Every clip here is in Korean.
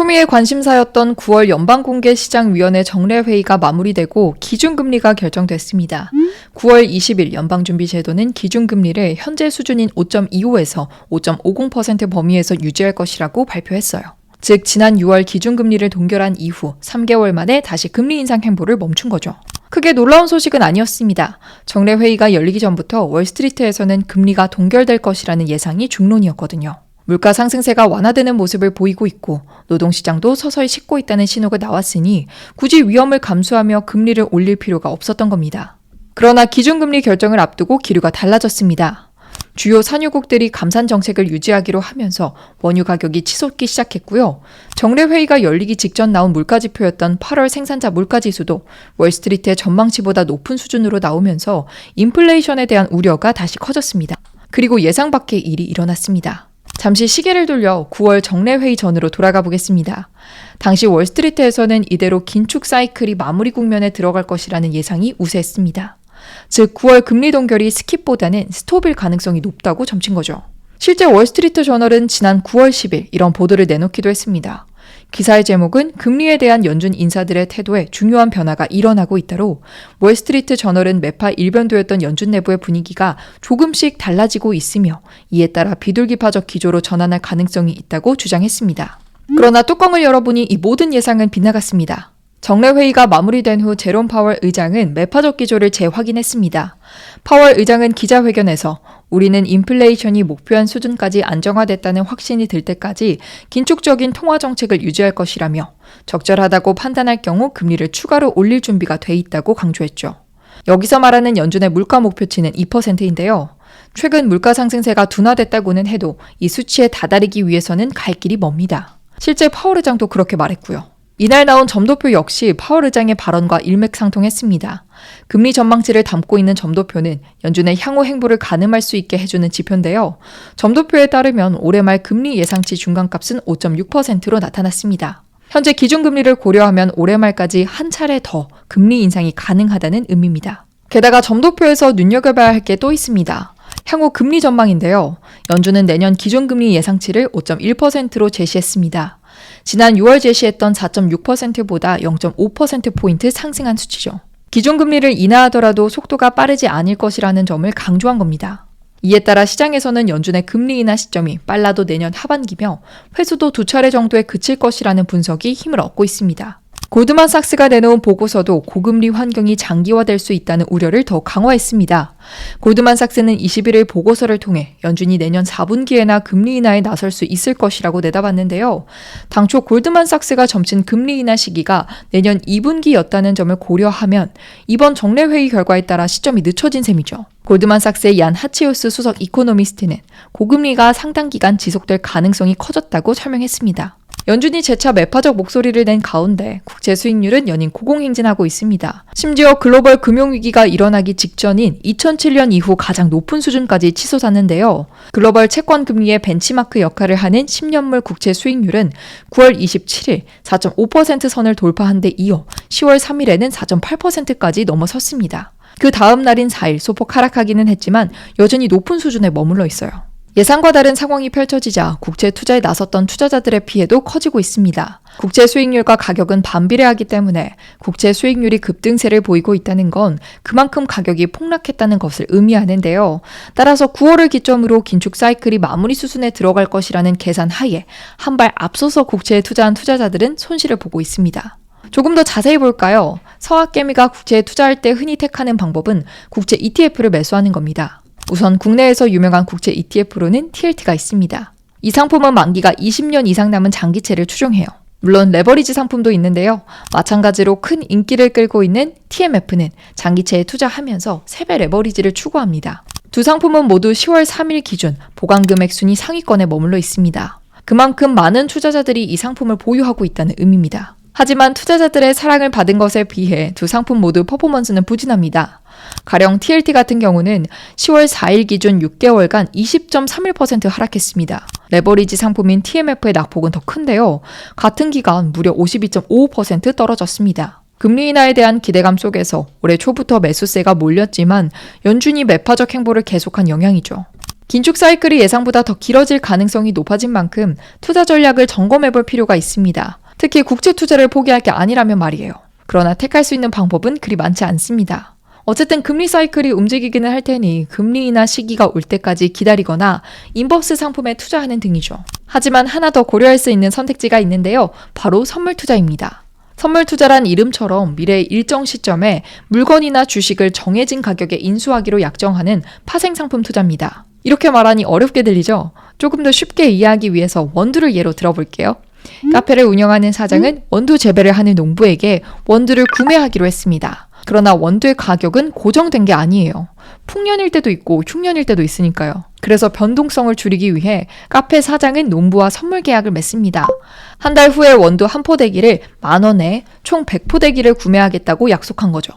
초미의 관심사였던 9월 연방공개시장위원회 정례회의가 마무리되고 기준금리가 결정됐습니다. 9월 20일 연방준비제도는 기준금리를 현재 수준인 5.25에서 5.50% 범위에서 유지할 것이라고 발표했어요. 즉, 지난 6월 기준금리를 동결한 이후 3개월 만에 다시 금리 인상 행보를 멈춘 거죠. 크게 놀라운 소식은 아니었습니다. 정례회의가 열리기 전부터 월스트리트에서는 금리가 동결될 것이라는 예상이 중론이었거든요. 물가 상승세가 완화되는 모습을 보이고 있고 노동시장도 서서히 식고 있다는 신호가 나왔으니 굳이 위험을 감수하며 금리를 올릴 필요가 없었던 겁니다. 그러나 기준금리 결정을 앞두고 기류가 달라졌습니다. 주요 산유국들이 감산 정책을 유지하기로 하면서 원유 가격이 치솟기 시작했고요. 정례회의가 열리기 직전 나온 물가지표였던 8월 생산자 물가지수도 월스트리트의 전망치보다 높은 수준으로 나오면서 인플레이션에 대한 우려가 다시 커졌습니다. 그리고 예상 밖의 일이 일어났습니다. 잠시 시계를 돌려 9월 정례회의 전으로 돌아가 보겠습니다. 당시 월스트리트에서는 이대로 긴축 사이클이 마무리 국면에 들어갈 것이라는 예상이 우세했습니다. 즉 9월 금리 동결이 스킵보다는 스톱일 가능성이 높다고 점친 거죠. 실제 월스트리트 저널은 지난 9월 10일 이런 보도를 내놓기도 했습니다. 기사의 제목은 금리에 대한 연준 인사들의 태도에 중요한 변화가 일어나고 있다로 월스트리트 저널은 매파 일변도였던 연준 내부의 분위기가 조금씩 달라지고 있으며 이에 따라 비둘기파적 기조로 전환할 가능성이 있다고 주장했습니다. 그러나 뚜껑을 열어보니 이 모든 예상은 빗나갔습니다. 정례회의가 마무리된 후 제롬 파월 의장은 매파적 기조를 재확인했습니다. 파월 의장은 기자회견에서 우리는 인플레이션이 목표한 수준까지 안정화됐다는 확신이 들 때까지 긴축적인 통화 정책을 유지할 것이라며 적절하다고 판단할 경우 금리를 추가로 올릴 준비가 돼 있다고 강조했죠. 여기서 말하는 연준의 물가 목표치는 2%인데요. 최근 물가 상승세가 둔화됐다고는 해도 이 수치에 다다르기 위해서는 갈 길이 멉니다. 실제 파월 의장도 그렇게 말했고요. 이날 나온 점도표 역시 파월 의장의 발언과 일맥상통했습니다. 금리 전망치를 담고 있는 점도표는 연준의 향후 행보를 가늠할 수 있게 해주는 지표인데요. 점도표에 따르면 올해 말 금리 예상치 중간값은 5.6%로 나타났습니다. 현재 기준금리를 고려하면 올해 말까지 한 차례 더 금리 인상이 가능하다는 의미입니다. 게다가 점도표에서 눈여겨봐야 할 게 또 있습니다. 향후 금리 전망인데요. 연준은 내년 기준금리 예상치를 5.1%로 제시했습니다. 지난 6월 제시했던 4.6%보다 0.5%포인트 상승한 수치죠. 기준금리를 인하하더라도 속도가 빠르지 않을 것이라는 점을 강조한 겁니다. 이에 따라 시장에서는 연준의 금리 인하 시점이 빨라도 내년 하반기며 회수도 두 차례 정도에 그칠 것이라는 분석이 힘을 얻고 있습니다. 고드만 삭스가 내놓은 보고서도 고금리 환경이 장기화될 수 있다는 우려를 더 강화했습니다. 고드만 삭스는 21일 보고서를 통해 연준이 내년 4분기에나 금리 인하에 나설 수 있을 것이라고 내다봤는데요. 당초 골드만 삭스가 점친 금리 인하 시기가 내년 2분기였다는 점을 고려하면 이번 정례 회의 결과에 따라 시점이 늦춰진 셈이죠. 골드만삭스의 얀 하치우스 수석 이코노미스트는 고금리가 상당 기간 지속될 가능성이 커졌다고 설명했습니다. 연준이 재차 매파적 목소리를 낸 가운데 국채 수익률은 연인 고공행진하고 있습니다. 심지어 글로벌 금융위기가 일어나기 직전인 2007년 이후 가장 높은 수준까지 치솟았는데요. 글로벌 채권 금리의 벤치마크 역할을 하는 10년물 국채 수익률은 9월 27일 4.5% 선을 돌파한 데 이어 10월 3일에는 4.8%까지 넘어섰습니다. 그 다음 날인 4일 소폭 하락하기는 했지만 여전히 높은 수준에 머물러 있어요. 예상과 다른 상황이 펼쳐지자 국채 투자에 나섰던 투자자들의 피해도 커지고 있습니다. 국채 수익률과 가격은 반비례하기 때문에 국채 수익률이 급등세를 보이고 있다는 건 그만큼 가격이 폭락했다는 것을 의미하는데요. 따라서 9월을 기점으로 긴축 사이클이 마무리 수순에 들어갈 것이라는 계산 하에 한 발 앞서서 국채에 투자한 투자자들은 손실을 보고 있습니다. 조금 더 자세히 볼까요? 서학개미가 국채에 투자할 때 흔히 택하는 방법은 국채 ETF를 매수하는 겁니다. 우선 국내에서 유명한 국채 ETF로는 TLT가 있습니다. 이 상품은 만기가 20년 이상 남은 장기채를 추종해요. 물론 레버리지 상품도 있는데요. 마찬가지로 큰 인기를 끌고 있는 TMF는 장기채에 투자하면서 3배 레버리지를 추구합니다. 두 상품은 모두 10월 3일 기준 보관 금액 순위 상위권에 머물러 있습니다. 그만큼 많은 투자자들이 이 상품을 보유하고 있다는 의미입니다. 하지만 투자자들의 사랑을 받은 것에 비해 두 상품 모두 퍼포먼스는 부진합니다. 가령 TLT 같은 경우는 10월 4일 기준 6개월간 20.31% 하락했습니다. 레버리지 상품인 TMF의 낙폭은 더 큰데요. 같은 기간 무려 52.55% 떨어졌습니다. 금리 인하에 대한 기대감 속에서 올해 초부터 매수세가 몰렸지만 연준이 매파적 행보를 계속한 영향이죠. 긴축 사이클이 예상보다 더 길어질 가능성이 높아진 만큼 투자 전략을 점검해 볼 필요가 있습니다. 특히 국제 투자를 포기할 게 아니라면 말이에요. 그러나 택할 수 있는 방법은 그리 많지 않습니다. 어쨌든 금리 사이클이 움직이기는 할 테니 금리 인하 시기가 올 때까지 기다리거나 인버스 상품에 투자하는 등이죠. 하지만 하나 더 고려할 수 있는 선택지가 있는데요. 바로 선물 투자입니다. 선물 투자란 이름처럼 미래의 일정 시점에 물건이나 주식을 정해진 가격에 인수하기로 약정하는 파생 상품 투자입니다. 이렇게 말하니 어렵게 들리죠? 조금 더 쉽게 이해하기 위해서 원두를 예로 들어볼게요. 카페를 운영하는 사장은 원두 재배를 하는 농부에게 원두를 구매하기로 했습니다. 그러나 원두의 가격은 고정된 게 아니에요. 풍년일 때도 있고 흉년일 때도 있으니까요. 그래서 변동성을 줄이기 위해 카페 사장은 농부와 선물 계약을 맺습니다. 한 달 후에 원두 한 포대기를 만 원에 총 100포대기를 구매하겠다고 약속한 거죠.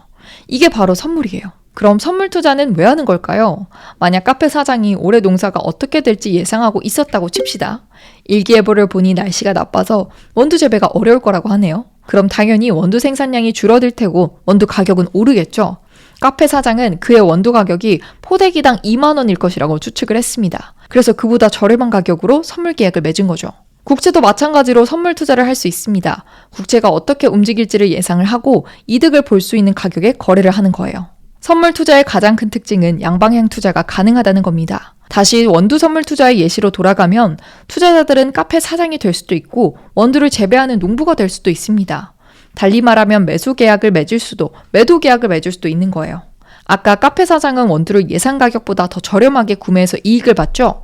이게 바로 선물이에요. 그럼 선물 투자는 왜 하는 걸까요? 만약 카페 사장이 올해 농사가 어떻게 될지 예상하고 있었다고 칩시다. 일기예보를 보니 날씨가 나빠서 원두 재배가 어려울 거라고 하네요. 그럼 당연히 원두 생산량이 줄어들 테고 원두 가격은 오르겠죠. 카페 사장은 그의 원두 가격이 포대기당 2만 원일 것이라고 추측을 했습니다. 그래서 그보다 저렴한 가격으로 선물 계약을 맺은 거죠. 국채도 마찬가지로 선물 투자를 할 수 있습니다. 국채가 어떻게 움직일지를 예상을 하고 이득을 볼 수 있는 가격에 거래를 하는 거예요. 선물 투자의 가장 큰 특징은 양방향 투자가 가능하다는 겁니다. 다시 원두 선물 투자의 예시로 돌아가면 투자자들은 카페 사장이 될 수도 있고 원두를 재배하는 농부가 될 수도 있습니다. 달리 말하면 매수 계약을 맺을 수도 매도 계약을 맺을 수도 있는 거예요. 아까 카페 사장은 원두를 예상 가격보다 더 저렴하게 구매해서 이익을 봤죠?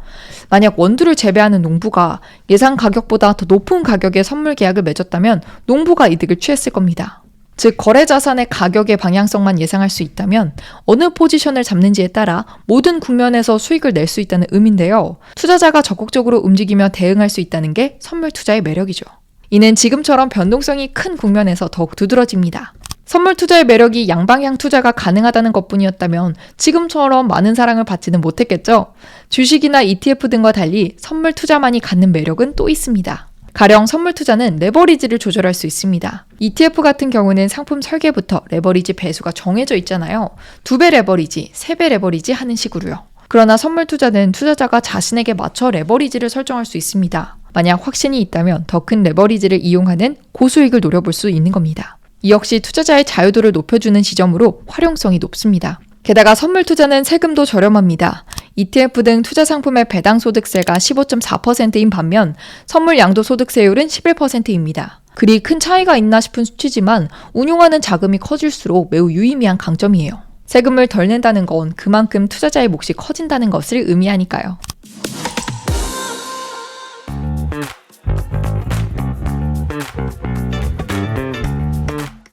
만약 원두를 재배하는 농부가 예상 가격보다 더 높은 가격에 선물 계약을 맺었다면 농부가 이득을 취했을 겁니다. 즉, 거래 자산의 가격의 방향성만 예상할 수 있다면 어느 포지션을 잡는지에 따라 모든 국면에서 수익을 낼 수 있다는 의미인데요. 투자자가 적극적으로 움직이며 대응할 수 있다는 게 선물 투자의 매력이죠. 이는 지금처럼 변동성이 큰 국면에서 더욱 두드러집니다. 선물 투자의 매력이 양방향 투자가 가능하다는 것뿐이었다면 지금처럼 많은 사랑을 받지는 못했겠죠? 주식이나 ETF 등과 달리 선물 투자만이 갖는 매력은 또 있습니다. 가령 선물 투자는 레버리지를 조절할 수 있습니다. ETF 같은 경우는 상품 설계부터 레버리지 배수가 정해져 있잖아요. 두 배 레버리지, 세 배 레버리지 하는 식으로요. 그러나 선물 투자는 투자자가 자신에게 맞춰 레버리지를 설정할 수 있습니다. 만약 확신이 있다면 더 큰 레버리지를 이용하는 고수익을 노려볼 수 있는 겁니다. 이 역시 투자자의 자유도를 높여주는 지점으로 활용성이 높습니다. 게다가 선물 투자는 세금도 저렴합니다. ETF 등 투자 상품의 배당 소득세가 15.4%인 반면 선물 양도 소득세율은 11%입니다. 그리 큰 차이가 있나 싶은 수치지만 운용하는 자금이 커질수록 매우 유의미한 강점이에요. 세금을 덜 낸다는 건 그만큼 투자자의 몫이 커진다는 것을 의미하니까요.